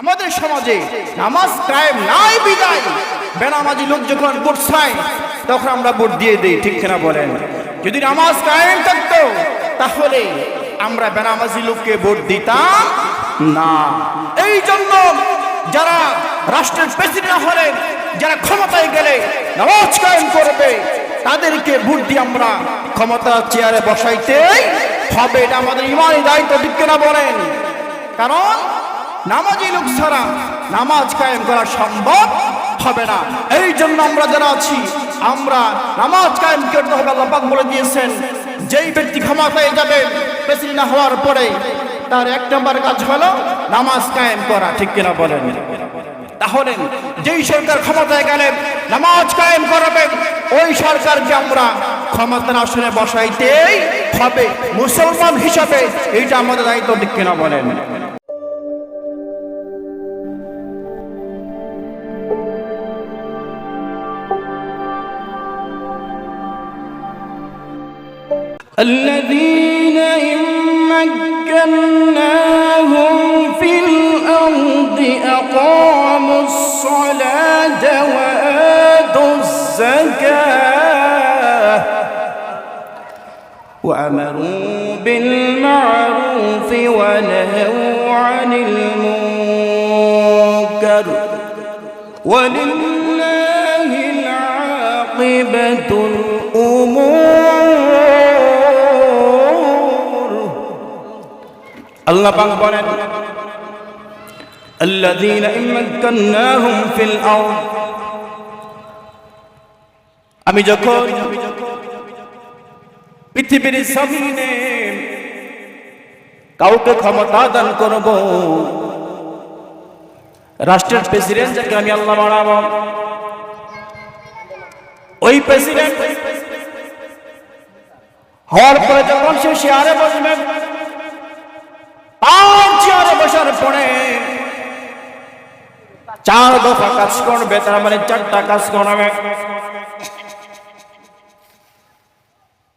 আমাদের সমাজে নামাজ কায়েম নাই, বিদায়। বেনামাজি লোক যখন ভোট চায়, তখন আমরা ভোট দিয়ে দিই, ঠিক কিনা বলেন? যদি নামাজ কায়েম থাকতো, তাহলে আমরা বেনামাজি লোককে ভোট দিতাম না। এই জন্য যারা রাষ্ট্রের প্রেসিডেন্ট হলেন, যারা ক্ষমতায় গেলে নামাজ কায়েম করবে, তাদেরকে ভোট দিয়ে আমরা ক্ষমতা চেয়ারে বসাইতেই হবে। এটা আমাদের ইমানি দায়িত্ব, ঠিক কিনা বলেন? কারণ নামাজি লোক ছাড়া নামাজ কায়েম করা সম্ভব হবে না। এই জন্য আমরা যারা আছি, আমরা নামাজ কায়েম করতে হবে। আল্লাহ পাক বলে দিয়েছেন, যেই ব্যক্তি ক্ষমতায় যাবে প্রেসিডেন্ট হওয়ার পরে তার এক নম্বর কাজ হলো নামাজ কায়েম করা। ঠিক কিনা বলেন? তাহলে যেই সরকার ক্ষমতায় গেলে নামাজ কায়েম করবে, ওই সরকারকে আমরা ক্ষমতার আসনে বসাইতেই হবে। মুসলমান হিসাবে এইটা আমাদের দায়িত্ব, ঠিক কিনা বলেন? الذين إن مكناهم في الأرض أقاموا الصلاة وآتوا الزكاة وأمروا بالمعروف ونهوا عن المنكر ولله العاقبة আল্লাহ পাক বলেন, আল্লাযীনা ইমাক্কান্নাহুম ফিল আরদ। আমি যখন পৃথিবীর সামনে কাউকে ক্ষমতা দান করব, রাষ্ট্রের প্রেসিডেন্ট যাকে আমি আল্লাহ বাড়াবো ওই প্রেসিডেন্ট হওয়ার পরে যখন সে শেয়ারে বসবেন বসার পরে চার দফা কাজ করবে, তার মানে চারটা কাজ করবে।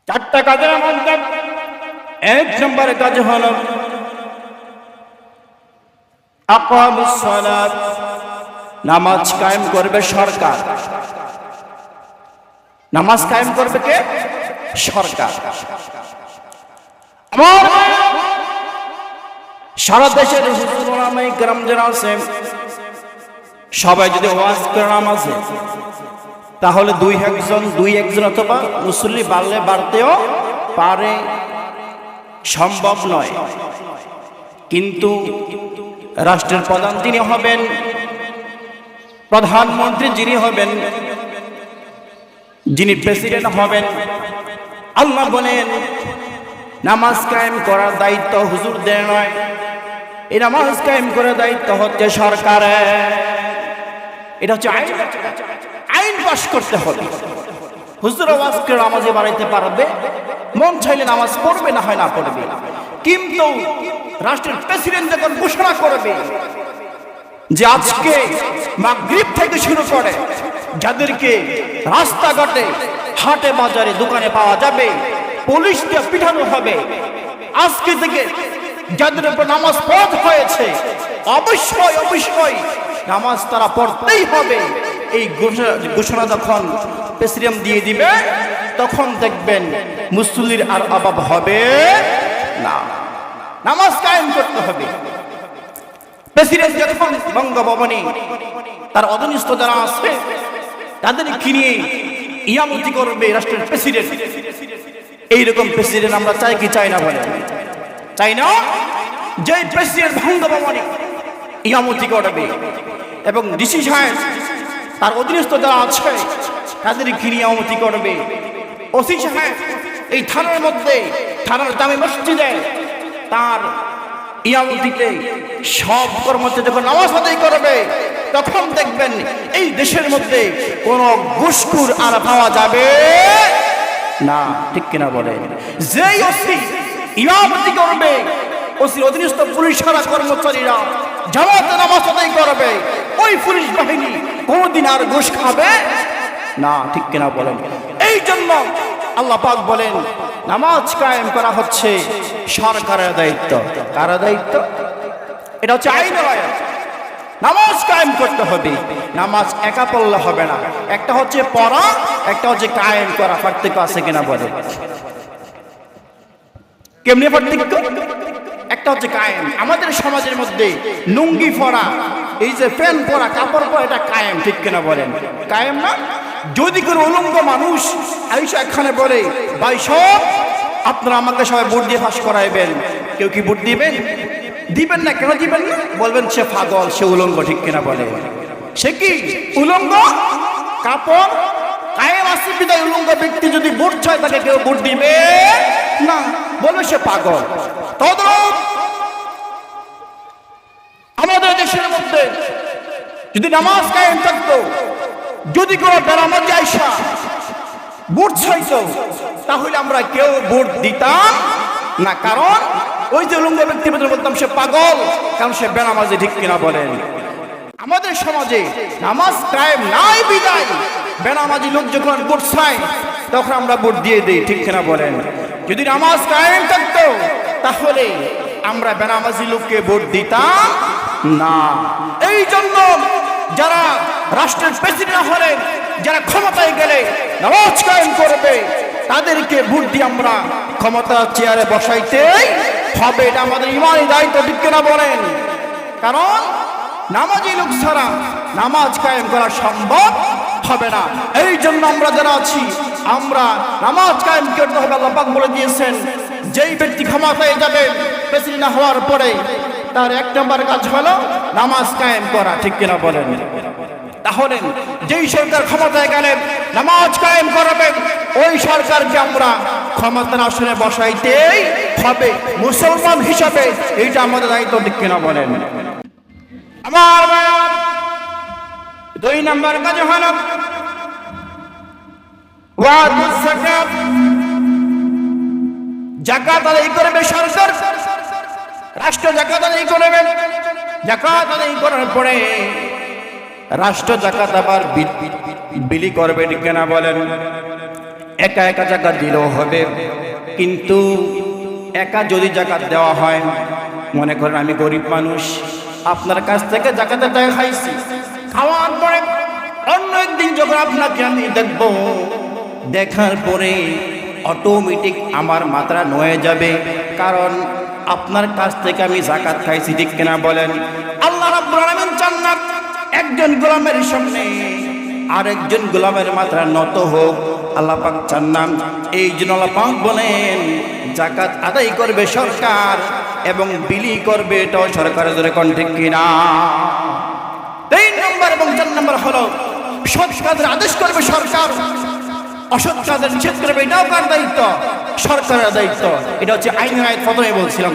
চারটা কাজের মধ্যে এক নম্বরের কাজ হল নামাজ কায়েম করবে সরকার। নামাজ কায়েম করবে কে? সরকার। আমার সারা দেশের গ্রাম যারা আছে, সবাই যদি ওয়াজ করে নামাজে তাহলে দুই একজন দুই একজন অথবা মুসল্লি বাড়লে বাড়তেও পারে, সম্ভব নয়। কিন্তু রাষ্ট্রের প্রধান তিনি হবেন, প্রধানমন্ত্রী যিনি হবেন, যিনি প্রেসিডেন্ট হবেন, আল্লাহ বলেন, নামাজ কায়েম করার দায়িত্ব হুজুর হুজুরদের নয়। এই নামাজ কায়েম করার দায়িত্ব হচ্ছে সরকারের। এটা হচ্ছে আইন। আইন পাশ করতে হবে। হুজুর আওয়াজকে নামাজে বাড়াইতে পারবে। মন চাইলে নামাজ পড়বে, না হয় না পড়বে। কিন্তু রাষ্ট্রের প্রেসিডেন্ট যখন ঘোষণা করবে যে আজকে মাগরিব থেকে শুরু করে যাদেরকে রাস্তাঘাটে, হাটে, বাজারে, দোকানে পাওয়া যাবে পুলিশ দিয়ে পিঠানো হবে, আজকে থেকে যাদের উপর নামাজ পড় হয়েছে, অবশ্যই অবশ্যই নামাজ তারা পড়তেই হবে। এই ঘোষণা যখন প্রেসিডেন্ট দিয়ে দিবে, তখন দেখবেন মুসল্লির আর অভাব হবে না। নামাজ কায়েম করতে হবে। প্রেসিডেন্ট যখন বঙ্গভবনে তার অধনিষ্ঠ যারা আছে, তাদেরকে নিয়ে ইয়ামতি করবে রাষ্ট্রের প্রেসিডেন্ট। এইরকম প্রেসিডেন্ট আমরা চাই কি, চাই না বলে চাই না? যে প্রেসিডেন্ট বঙ্গভবনে ইয়ামতি করবে এবং ডিসি সাহেব, তার অধীনস্থ যারা আছে তাদের ঘিরে ইয়ামতি করবে ওসি সাহেব, এই থানার মধ্যে, থানার দামি মসজিদে, তার ইয়ামতিতে সব কর্মচারী যখন নামাজ আদায় করবে, তখন দেখবেন এই দেশের মধ্যে কোনো ঘুষখুর আর পাওয়া যাবে না। ঠিক কিনা বলে যেই ওসি ইমামতি করবে ওসির অধীনস্থ পুলিশ সারা কর্মচারীরা জামাতে নামাজ আদায় করবে। ওই পুলিশ বাহিনী কোনোদিন আর ঘুষ খাবে না, ঠিক কিনা বলেন? এই জন্য আল্লাহ পাক বলেন, নামাজ কায়েম করা হচ্ছে সরকারের দায়িত্ব? কার দায়িত্ব? এটা হচ্ছে আইন নামাজ কায়েম করতে হবে, নামাজ একা পড়লে হবে না। একটা হচ্ছে পড়া, একটা হচ্ছে কায়েম করা। পার্থক্য আছে কিনা বলে কেমনি পার্থক্য একটা হচ্ছে কায়েম। আমাদের সমাজের মধ্যে লুঙ্গি পরা, এই যে ফ্যান পরা, কাপড় পরা, এটা কায়েম, ঠিক কিনা বলেন? কায়েম না? যদি কোনো উলঙ্গ মানুষ আইসা এখানে বলে, ভাই, সব আপনারা আমাকে সবাই ভোট দিয়ে ফাঁস করাইবেন। কেউ কি ভোট দিবেন? দিবেন না কেন দিবেন না? বলবেন, সে পাগল, সে উলঙ্গ, ঠিক কিনা বলে? সে কি উলঙ্গ? কাপড়? কায়েম আছে বিদায়, উলঙ্গ ব্যক্তি যদি ভোট চায়, তাকে কেউ ভোট দিবে না। বলবে সে পাগল। তদ্রুপ আমাদের দেশের মধ্যে যদি নামাজ কায়েম থাকতো, যদি কোনো বেড়ামাজ আইসা ভোট চাইতো তাহলে আমরা কেউ ভোট দিতাম না। কারণ ওই যে উলঙ্গ ব্যক্তির মধ্যে বলতাম সে পাগল, কারণ সে বেনামাজি ঠিক কিনা বলেন। আমাদের সমাজে নামাজ কায়েম নাই, বিদায়। বেনামাজি লোক যখন ভোট চায় তখন আমরা ভোট দিয়ে দিই, ঠিক কিনা বলেন। যদি নামাজ কায়েম থাকতো, তাহলে আমরা বেনামাজি লোককে ভোট দিতাম না। এই জন্য যারা রাষ্ট্রের প্রেসিডেন্ট হলেন যারা ক্ষমতায় গেলে নামাজ কায়েম করবে, তাদেরকে ভোট দিয়ে আমরা ক্ষমতা চেয়ারে বসাইতে হবে, এটা আমাদের ইমানি দায়িত্ব, ঠিক কিনা বলেন? কারণ নামাজি লোক ছাড়া নামাজ কায়েম করা সম্ভব হবে না। এই জন্য আমরা যারা আছি আমরা নামাজ কায়েম করতে হবে, আল্লাহ পাক বলে দিয়েছেন, যেই ব্যক্তি ক্ষমতায় যাবে প্রেসিডেন্ট হওয়ার পরে তার এক নম্বর কাজ হলো নামাজ কায়েম করা, ঠিক কিনা বলেন তাহলে যেই সরকার ক্ষমতায় গেলেন, নামাজ কায়েম করবেন ওই সরকারকে আমরা ক্ষমতার আসনে বসাইতেই হবে, মুসলমান হিসাবে, এইটা আমাদের দায়িত্ব, ঠিক কিনা বলেন আমার দুই নম্বর কাজ হল। জাকাত করবে রাষ্ট্র জাকাত জাকাত করার পরে রাষ্ট্র জাকাত আবার বিলি করবে কেনা বলেন? একা একা জাকাত দিলেও হবে। কিন্তু একা যদি জাকাত দেওয়া হয়, মনে করেন আমি গরিব মানুষ, আপনার কাছ থেকে জাকাতের টাকা খাইছি। খাওয়ার পরে অন্য একদিন যখন আপনাকে আমি দেখব দেখার পরে অটোমেটিক আমার মাত্রা নয়ে যাবে। কারণ আপনার কাছ থেকে আমি জাকাত খাইছি, ঠিক কিনা বলেন? আল্লাহ একজন গোলামের সামনে আরেকজন গোলামের মাত্রা নত হোক, আল্লাহ পাক চান না। এই জন্য আল্লাহ পাক বলেন, জাকাত আদায় করবে সরকার এবং বিলি করবে এটাও সরকারের জন্য কণ্ঠে কিনা? তিন নম্বর এবং চার নম্বর হলো, সৎ আদেশ করবে সরকার। কার দায়িত্ব? দায়িত্ব। এটা হচ্ছে আইন বলছিলাম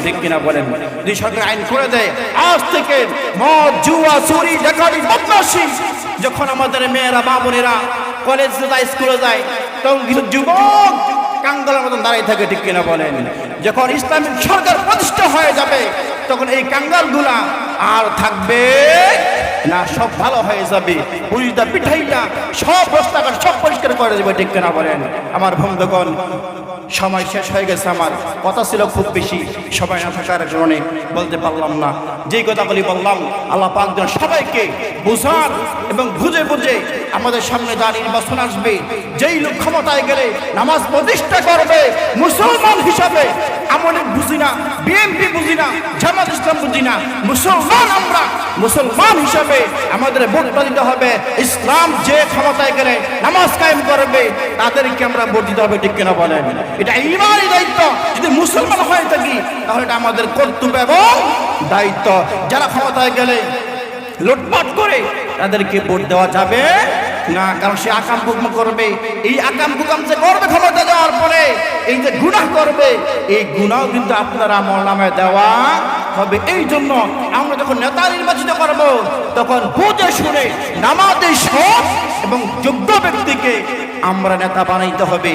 বলেন? আইন আজ থেকে যখন আমাদের মেয়েরা, মা বোনেরা কলেজে যায় স্কুলে যায়, তখন কিছু যুবক কাঙ্গালের মতন দাঁড়িয়ে থাকে, ঠিক কিনা বলেন? যখন ইসলামিক সরকার প্রতিষ্ঠা হয়ে যাবে, তখন এই কাঙ্গালগুলা আর থাকবে না, সব ভালো হয়ে যাবে। পুলিশটা পিঠাইটা সব রাস্তাঘাট সব পরিষ্কার করে দেবে, ঠিক কেনা বলেন? আমার বন্ধুগণ সময় শেষ হয়ে গেছে আমার। কথা ছিল খুব বেশি সবাই না থাকার কারণে বলতে পারলাম না। যেই কথাগুলি বললাম, আল্লাহ পাক যেন সবাইকে বুঝার এবং বুঝে বুঝে আমাদের সামনে যা নির্বাচন আসবে, যেই লোক ক্ষমতায় গেলে নামাজ প্রতিষ্ঠা করবে, মুসলমান হিসাবে। আমলে বুঝি না, বিএনপি বুঝি না, জামাত ইসলাম বুঝি না, মুসলমান আমরা, মুসলমান হিসাবে আমাদের ভোটটা দিতে হবে। ইসলাম যে ক্ষমতায় গেলে নামাজ কায়েম করবে, তাদেরকে আমরা ভোট দিতে হবে, ঠিক কিনা বলেন? এটা ইমানই দায়িত্ব। যদি মুসলমান হয়ে থাকি, তাহলে এটা আমাদের কর্তব্য এবং দায়িত্ব। যারা ক্ষমতায় গেলে লুটপাট করে, তাদেরকে ভোট দেওয়া যাবে না, কারণ সে আকাম কুকম করবে। এই আকাম কুকাম যে করবে ক্ষমতা দেওয়ার পরে এই যে গুনাহ করবে, এই গুনাহ কিন্তু আপনার আমল নামে দেওয়া হবে। এই জন্য আমরা যখন নেতা নির্বাচিত করব, তখন বুঝে শুনে, নামাজে সব এবং যোগ্য ব্যক্তিকে আমরা নেতা বানাইতে হবে।